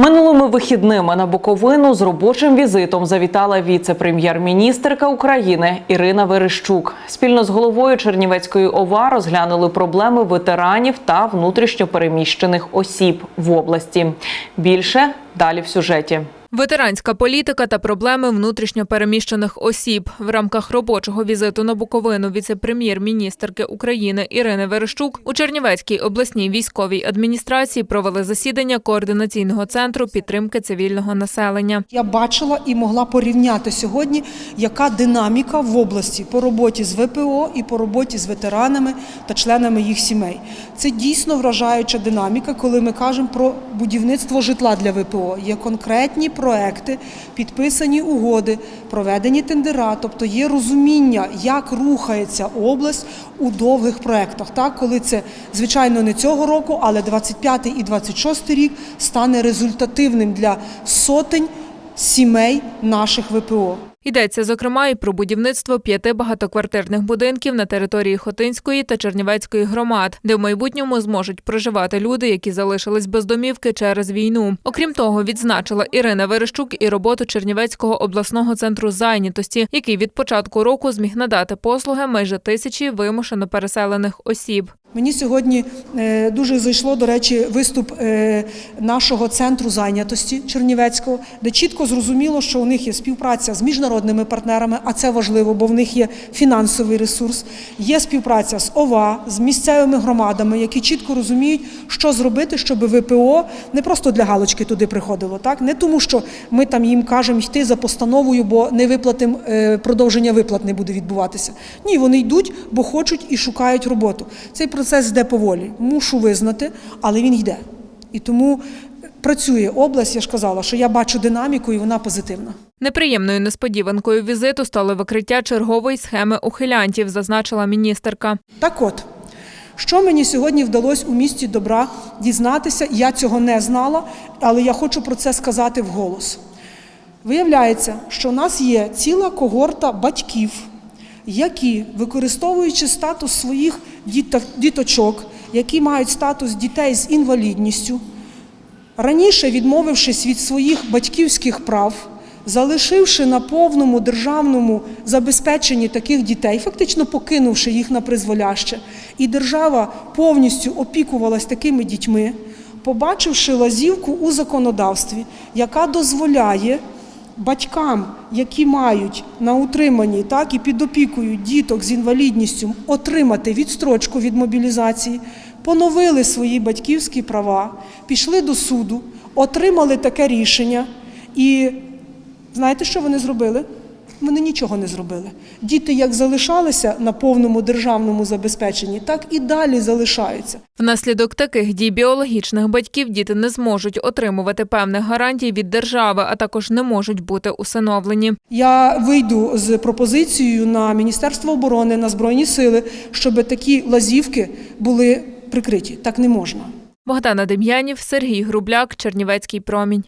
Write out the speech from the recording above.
Минулими вихідними на Буковину з робочим візитом завітала віце-прем'єр-міністерка України Ірина Верещук. Спільно з головою Чернівецької ОВА розглянули проблеми ветеранів та внутрішньопереміщених осіб в області. Більше далі в сюжеті. Ветеранська політика та проблеми внутрішньопереміщених осіб в рамках робочого візиту на Буковину віце-прем'єр-міністерки України Ірини Верещук у Чернівецькій обласній військовій адміністрації провели засідання координаційного центру підтримки цивільного населення. Я бачила і могла порівняти сьогодні, яка динаміка в області по роботі з ВПО і по роботі з ветеранами та членами їх сімей. Це дійсно вражаюча динаміка, коли ми кажемо про будівництво житла для ВПО. Є конкретні проекти, підписані угоди, проведені тендера, тобто є розуміння, як рухається область у довгих проектах. Так, коли це звичайно не цього року, але 25 і 26 рік стане результативним для сотень сімей наших ВПО. Йдеться, зокрема, і про будівництво п'яти багатоквартирних будинків на території Хотинської та Чернівецької громад, де в майбутньому зможуть проживати люди, які залишились без домівки через війну. Окрім того, відзначила Ірина Верещук і роботу Чернівецького обласного центру зайнятості, який від початку року зміг надати послуги майже тисячі вимушено переселених осіб. Мені сьогодні е, дуже зайшло, до речі, виступ е, нашого центру зайнятості Чернівецького, де чітко зрозуміло, що у них є співпраця з міжнародними партнерами, а це важливо, бо в них є фінансовий ресурс. Є співпраця з ОВА, з місцевими громадами, які чітко розуміють, що зробити, щоб ВПО не просто для галочки туди приходило, так не тому, що ми там їм кажемо йти за постановою, бо не виплатим е, продовження виплат не буде відбуватися. Ні, вони йдуть, бо хочуть і шукають роботу. Цей процес йде поволі. Мушу визнати, але він йде. І тому працює область. Я ж казала, що я бачу динаміку, і вона позитивна. Неприємною несподіванкою візиту стало викриття чергової схеми ухилянтів, зазначила міністерка. Так от, що мені сьогодні вдалося у місті добра дізнатися, я цього не знала, але я хочу про це сказати вголос. Виявляється, що у нас є ціла когорта батьків, які, використовуючи статус своїх діточок, які мають статус дітей з інвалідністю, раніше відмовившись від своїх батьківських прав, залишивши на повному державному забезпеченні таких дітей, фактично покинувши їх на призволяще, і держава повністю опікувалась такими дітьми, побачивши лазівку у законодавстві, яка дозволяє батькам, які мають на утриманні так і під опікою діток з інвалідністю, отримати відстрочку від мобілізації, поновили свої батьківські права, пішли до суду, отримали таке рішення. І знаєте, що вони зробили? Вони нічого не зробили. Діти як залишалися на повному державному забезпеченні, так і далі залишаються. Внаслідок таких дій біологічних батьків діти не зможуть отримувати певних гарантій від держави, а також не можуть бути усиновлені. Я вийду з пропозицією на Міністерство оборони, на Збройні сили, щоб такі лазівки були прикриті. Так не можна. Богдана Дем'янів, Сергій Грубляк, Чернівецький промінь.